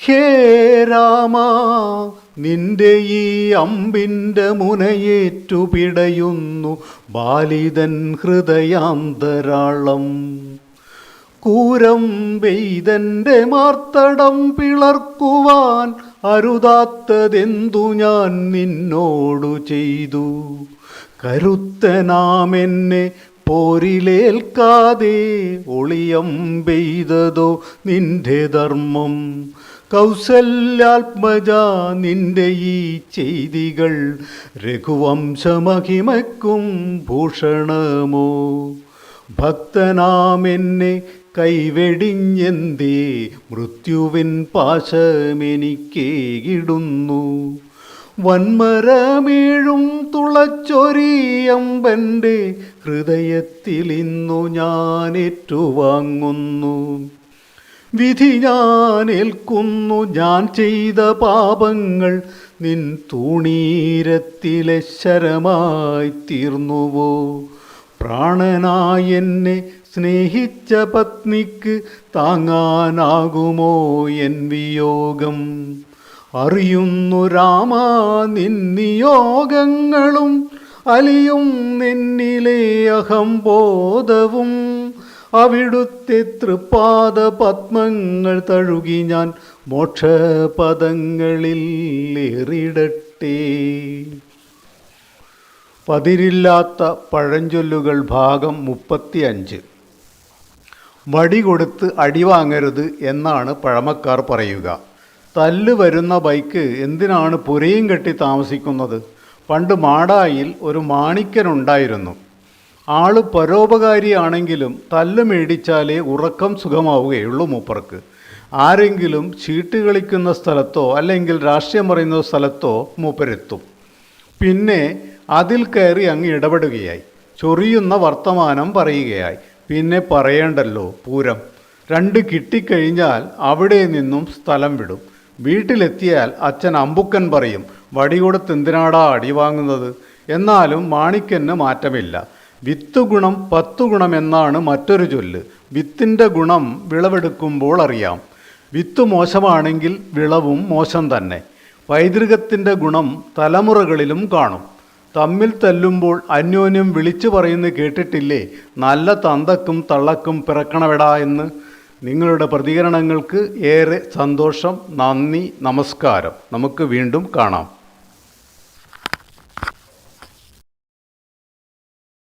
ഹേ രാമ നിന്റെ ഈ അമ്പിന്റെ മുനയേറ്റു പിടയുന്നു ബാലിതൻ ഹൃദയാന്തരാളം. കൂരം വെയ്തന്റെ മാർത്തടം പിളർക്കുവാൻ അരുതാത്തതെന്തു ഞാൻ നിന്നോടു ചെയ്തു? കരുത്തനാമെന്നെ പോരിലേൽക്കാതെ ഒളിയം പെയ്തതോ നിന്റെ ധർമ്മം? കൗസല്യാത്മജ നിന്റെ ഈ ചെയ്തികൾ രഘുവംശമഹിമയ്ക്കും ഭൂഷണമോ? ഭക്തനാമെന്നെ കൈവെടിഞ്ഞെന്തേ? മൃത്യുവിൻ പാശമെനിക്കേകിടുന്നു. വന്മരമേഴും തുളച്ചൊരിയമ്പന്റെ ഹൃദയത്തിൽ ഇന്നു ഞാൻ ഏറ്റുവാങ്ങുന്നു വിധി ഞാൻ ഏൽക്കുന്നു ഞാൻ ചെയ്ത പാപങ്ങൾ നിൻ തൂണീരത്തിലെ ശരമായി തീർന്നുവോ? പ്രാണനായി എന്നെ സ്നേഹിച്ച പത്നിക്ക് താങ്ങാനാകുമോ എൻ വിയോഗം? അറിയുന്നു രാമ നിന്നിയോഗങ്ങളും അലിയും നിന്നിലെ അഹംബോധവും. അവിടുത്തെ തൃപ്പാദ പത്മങ്ങൾ തഴുകി ഞാൻ മോക്ഷപദങ്ങളിൽ ഏറിടട്ടെ പതിരില്ലാത്ത പഴഞ്ചൊല്ലുകൾ ഭാഗം മുപ്പത്തി അഞ്ച് വടി കൊടുത്ത് അടി വാങ്ങരുത് എന്നാണ് പഴമക്കാർ പറയുക. തല്ല് വരുന്ന ബൈക്ക് എന്തിനാണ് പുരയും കെട്ടി താമസിക്കുന്നത്? പണ്ട് മാടായിൽ ഒരു മാണിക്കനുണ്ടായിരുന്നു. ആൾ പരോപകാരിയാണെങ്കിലും തല്ല് മേടിച്ചാലേ ഉറക്കം സുഖമാവുകയുള്ളൂ മൂപ്പർക്ക്. ആരെങ്കിലും ചീട്ട് കളിക്കുന്ന സ്ഥലത്തോ അല്ലെങ്കിൽ രാഷ്ട്രീയം പറയുന്ന സ്ഥലത്തോ മൂപ്പരെത്തും. പിന്നെ അതിൽ കയറി അങ്ങ് ഇടപെടുകയായി. ചൊറിയുന്ന വർത്തമാനം പറയുകയായി. പിന്നെ പറയേണ്ടല്ലോ പൂരം. രണ്ട് കിട്ടിക്കഴിഞ്ഞാൽ അവിടെ നിന്നും സ്ഥലം വിടും. വീട്ടിലെത്തിയാൽ അച്ഛൻ അമ്പുക്കൻ പറയും വടി കൊടുത്ത് എന്തിനാടാ അടി വാങ്ങുന്നത്? എന്നാലും മാണിക്കന് മാറ്റമില്ല. വിത്ത് ഗുണം പത്തു ഗുണം എന്നാണ് മറ്റൊരു ചൊല്ല്. വിത്തിന്റെ ഗുണം വിളവെടുക്കുമ്പോൾ അറിയാം. വിത്ത് മോശമാണെങ്കിൽ വിളവും മോശം തന്നെ. പൈതൃകത്തിന്റെ ഗുണം തലമുറകളിലും കാണും. തമ്മിൽ തല്ലുമ്പോൾ അന്യോന്യം വിളിച്ചു പറയുന്നത് കേട്ടിട്ടില്ലേ? നല്ല തന്തക്കും തള്ളക്കും പിറക്കണവിടാ എന്ന്. നിങ്ങളുടെ പ്രതികരണങ്ങൾക്ക് ഏറെ സന്തോഷം നന്ദി നമസ്കാരം. നമുക്ക് വീണ്ടും കാണാം.